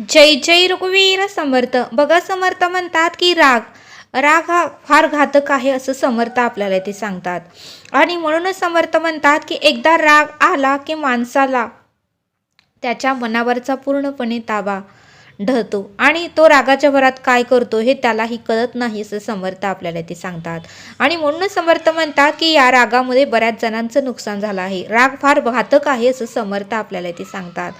जय जय रघुवीर समर्थ. बघा समर्थ म्हणतात की राग. राग हा फार घातक आहे असं समर्थ आपल्याला ते सांगतात. आणि म्हणूनच समर्थ म्हणतात की एकदा राग आला की माणसाला त्याच्या मनावरचा पूर्णपणे ताबा ढळतो. आणि तो रागाच्या भरात काय करतो हे त्यालाही कळत नाही असं समर्थ आपल्याला ते सांगतात. आणि म्हणूनच समर्थ म्हणतात की या रागामध्ये बऱ्याच जणांचं नुकसान झालं आहे. राग फार घातक आहे असं समर्थ आपल्याला ते सांगतात.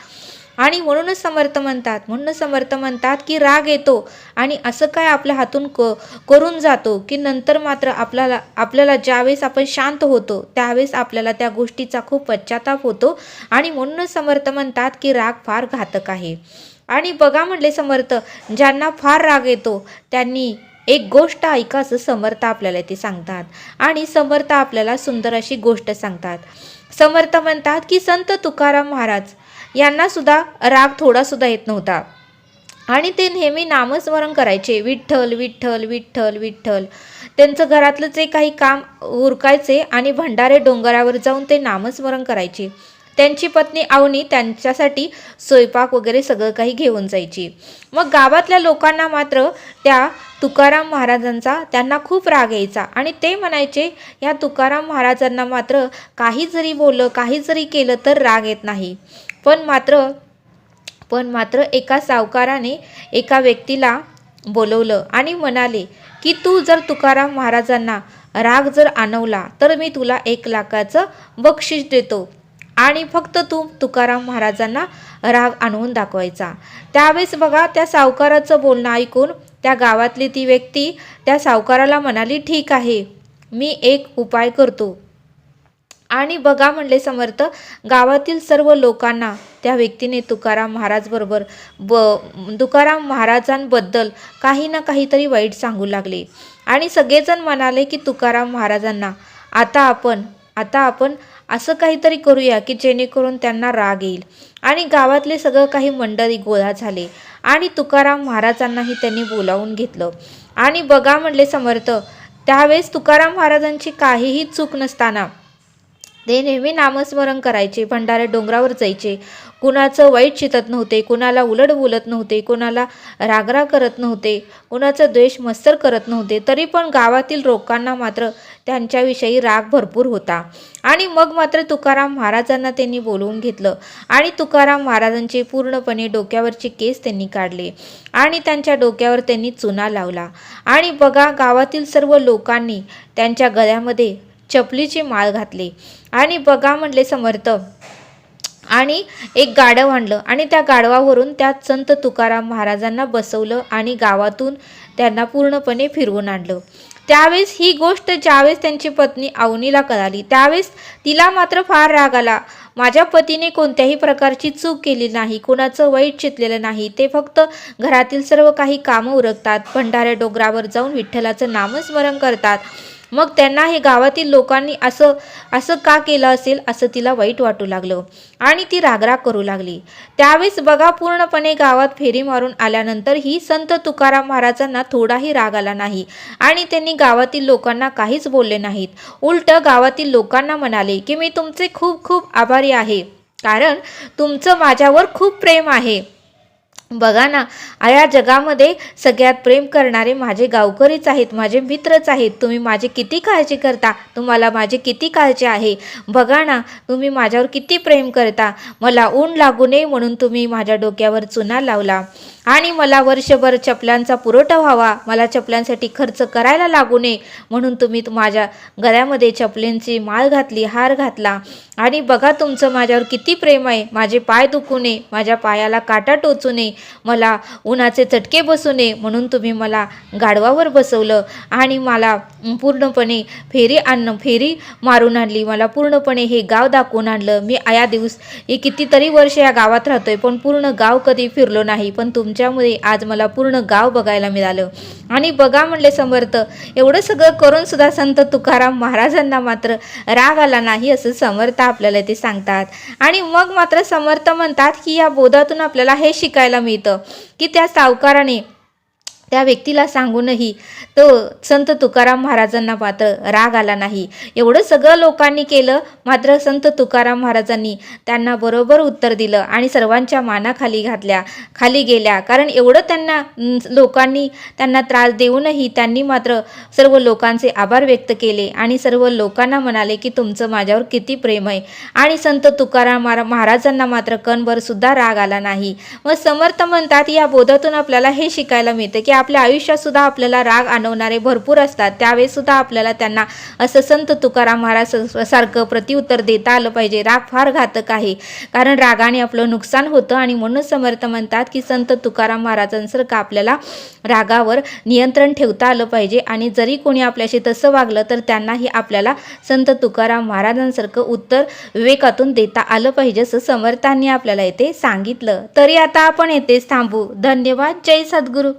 आणि म्हणूनच समर्थ म्हणतात. म्हणूनच समर्थ म्हणतात की राग येतो आणि असं काय आपल्या हातून क करून जातो की नंतर मात्र आपल्याला आपल्याला ज्यावेळेस आपण शांत होतो त्यावेळेस आपल्याला त्या गोष्टीचा खूप पश्चाताप होतो. आणि म्हणूनच समर्थ म्हणतात की राग फार घातक आहे. आणि बघा म्हणले समर्थ ज्यांना फार राग येतो त्यांनी एक गोष्ट ऐका असं समर्थ आपल्याला ते सांगतात. आणि समर्थ आपल्याला सुंदर अशी गोष्ट सांगतात. समर्थ म्हणतात की संत तुकाराम महाराज यांना सुद्धा राग थोडासुद्धा येत नव्हता. आणि ते नेहमी नामस्मरण करायचे. विठ्ठल विठ्ठल विठ्ठल विठ्ठल. त्यांचं घरातलं जे काही काम उरकायचे आणि भंडारे डोंगरावर जाऊन ते नामस्मरण करायचे. त्यांची पत्नी आवनी त्यांच्यासाठी स्वयंपाक वगैरे सगळं काही घेऊन जायची. मग गावातल्या लोकांना मात्र त्या तुकाराम महाराजांचा त्यांना खूप राग यायचा. आणि ते म्हणायचे या तुकाराम महाराजांना मात्र काही जरी बोललं काही जरी केलं तर राग येत नाही. पण मात्र पण मात्र एका सावकाराने एका व्यक्तीला बोलवलं आणि म्हणाले की तू जर तुकाराम महाराजांना राग जर आणवला तर मी तुला एक लाखाचं बक्षीस देतो आणि फक्त तू तुकाराम महाराजांना राग आणवून दाखवायचा त्यावेळेस बघा त्या सावकाराचं बोलणं ऐकून त्या गावातली ती व्यक्ती त्या सावकाराला म्हणाली ठीक आहे मी एक उपाय करतो. आणि बघा म्हणले समर्थ गावातील सर्व लोकांना त्या व्यक्तीने तुकाराम महाराजबरोबर ब तुकाराम महाराजांबद्दल काही ना काहीतरी वाईट सांगू लागले. आणि सगळेजण म्हणाले की तुकाराम महाराजांना आता आपण आता आपण असं काहीतरी करूया की जेणेकरून त्यांना राग येईल. आणि गावातले सगळं काही मंडळी गोळा झाले आणि तुकाराम महाराजांनाही त्यांनी बोलावून घेतलं. आणि बघा म्हणले समर्थ त्यावेळेस तुकाराम महाराजांची काहीही चूक नसताना ते नेहमी नामस्मरण करायचे भंडारे डोंगरावर जायचे. कुणाचं वाईट चितत नव्हते कुणाला उलट बोलत नव्हते कुणाला रागरा करत नव्हते कुणाचं द्वेष मत्सर करत नव्हते तरी पण गावातील लोकांना मात्र त्यांच्याविषयी राग भरपूर होता. आणि मग मात्र तुकाराम महाराजांना त्यांनी बोलवून घेतलं आणि तुकाराम महाराजांचे पूर्णपणे डोक्यावरचे केस त्यांनी काढले आणि त्यांच्या डोक्यावर त्यांनी चुना लावला. आणि बघा गावातील सर्व लोकांनी त्यांच्या गळ्यामध्ये चपलीची माळ घातली. आणि बघा म्हणले समर्थ. आणि एक गाडव आणलं. आणि त्या गाढवावरून त्या संत तुकाराम महाराजांना बसवलं आणि गावातून त्यांना पूर्णपणे फिरवून आणलं. त्यावेळेस ही गोष्ट ज्यावेळेस त्यांची पत्नी अवनीला कळाली त्यावेळेस तिला मात्र फार राग आला. माझ्या पतीने कोणत्याही प्रकारची चूक केली नाही कोणाचं वाईट चितलेलं नाही. ते फक्त घरातील सर्व काही कामं उरकतात. भंडाऱ्या डोंगरावर जाऊन विठ्ठलाचं नामस्मरण करतात. मग त्यांना हे गावातील लोकांनी असं असं का केलं असेल असं तिला वाईट वाटू लागलं. आणि ती रागराग करू लागली. त्यावेळेस बघा पूर्णपणे गावात फेरी मारून आल्यानंतर ही संत तुकाराम महाराजांना थोडाही राग आला नाही. आणि त्यांनी गावातील लोकांना काहीच बोलले नाहीत. उलट गावातील लोकांना म्हणाले की मी तुमचे खूप खूप आभारी आहे. कारण तुमचं माझ्यावर खूप प्रेम आहे. बघा ना या जगामध्ये सगळ्यात प्रेम करणारे माझे गावकरीच आहेत माझे मित्रच आहेत. तुम्ही माझी किती काळजी करता? तुम्हाला माझी किती काळजी आहे? बघा ना तुम्ही माझ्यावर किती प्रेम करता? मला ऊन लागू नये म्हणून तुम्ही माझ्या डोक्यावर चुना लावला. आणि मला वर्षभर चपलांचा पुरवठा व्हावा. मला चपलांसाठी खर्च करायला लागू नये म्हणून तुम्ही माझ्या गळ्यामध्ये चपलींची माळ घातली हार घातला. आणि बघा तुमचं माझ्यावर किती प्रेम आहे. माझे पाय दुखू नये माझ्या पायाला काटा टोचू नये मला उन्हाचे चटके बसू नये म्हणून तुम्ही मला गाढवावर बसवलं आणि मला पूर्णपणे फेरी आणणं फेरी मारून आणली. मला पूर्णपणे हे गाव दाखवून आणलं. मी या दिवस हे कितीतरी वर्ष या गावात राहतोय पण पूर्ण गाव कधी फिरलो नाही. पण तुमच्यामुळे आज मला पूर्ण गाव बघायला मिळालं. आणि बघा म्हणले समर्थ एवढं सगळं करून सुद्धा संत तुकाराम महाराजांना मात्र राग आला नाही असं समर्थ आपल्याला ते सांगतात. आणि मग मात्र समर्थ म्हणतात की या बोधातून आपल्याला हे शिकायला मिळतं. की त्या सावकाराने त्या व्यक्तीला सांगूनही तो संत तुकाराम महाराजांना मात्र राग आला नाही. एवढं सगळं लोकांनी केलं मात्र संत तुकाराम महाराजांनी त्यांना बरोबर उत्तर दिलं आणि सर्वांच्या मानाखाली घातल्या खाली गेल्या. कारण एवढं त्यांना लोकांनी त्यांना त्रास देऊनही त्यांनी मात्र सर्व लोकांचे आभार व्यक्त केले आणि सर्व लोकांना म्हणाले की तुमचं माझ्यावर किती प्रेम आहे. आणि संत तुकाराम महारा- महाराजांना मात्र कणभर सुद्धा राग आला नाही. मग समर्थ म्हणतात या बोधातून आपल्याला हे शिकायला मिळतं की आपल्या आयुष्यात सुद्धा आपल्याला राग आणवणारे भरपूर असतात. त्यावेळेस सुद्धा आपल्याला त्यांना असं संत तुकाराम महाराज सारखं प्रतिउत्तर देता आलं पाहिजे. राग फार घातक आहे. कारण रागाने आपलं नुकसान होतं आणि म्हणून समर्थ म्हणतात की संत तुकाराम महाराजांसारखं आपल्याला रागावर नियंत्रण ठेवता आलं पाहिजे. आणि जरी कोणी आपल्याशी तसं वागलं तर त्यांनाही आपल्याला संत तुकाराम महाराजांसारखं उत्तर विवेकातून देता आलं पाहिजे असं समर्थांनी आपल्याला येथे सांगितलं. तरी आता आपण येथेच थांबू. धन्यवाद. जय सद्गुरू.